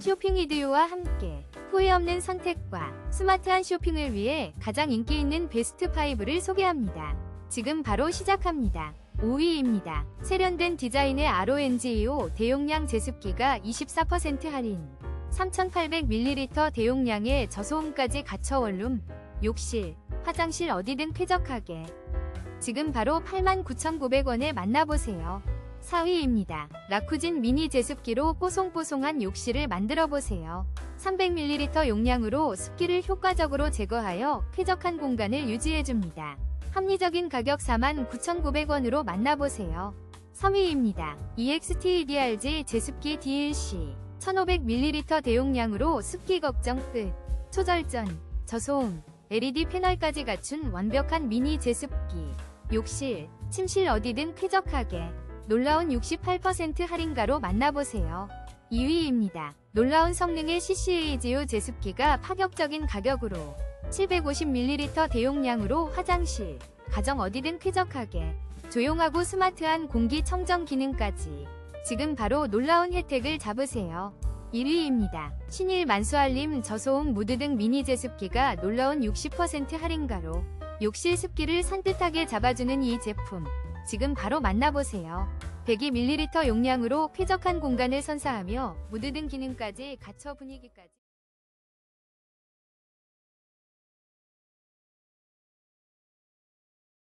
쇼핑 이디오와 함께 후회 없는 선택과 스마트한 쇼핑을 위해 가장 인기 있는 베스트 5를 소개합니다. 지금 바로 시작합니다. 5위입니다. 세련된 디자인의 RONG2O 대용량 제습기가 24% 할인 3800ml 대용량의 저소음까지 갖춰 원룸, 욕실, 화장실 어디든 쾌적하게 지금 바로 89,900원에 만나보세요. 4위입니다. 라쿠진 미니 제습기로 뽀송뽀송한 욕실을 만들어 보세요. 300ml 용량으로 습기를 효과적으로 제거하여 쾌적한 공간을 유지해줍니다. 합리적인 가격 49,900원으로 만나보세요. 3위입니다. EXT-DRG 제습기 DLC 1500ml 대용량으로 습기 걱정 끝. 초절전, 저소음, LED 패널까지 갖춘 완벽한 미니 제습기. 욕실, 침실 어디든 쾌적하게. 놀라운 68% 할인가로 만나보세요. 2위입니다. 놀라운 성능의 CCAGO 제습기가 파격적인 가격으로 750ml 대용량으로 화장실, 가정 어디든 쾌적하게 조용하고 스마트한 공기청정 기능까지 지금 바로 놀라운 혜택을 잡으세요. 1위입니다. 신일 만수알림 저소음 무드 등 미니 제습기가 놀라운 60% 할인가로 욕실 습기를 산뜻하게 잡아주는 이 제품 지금 바로 만나보세요. 102ml 용량으로 쾌적한 공간을 선사하며 무드 등 기능까지 갖춰 분위기까지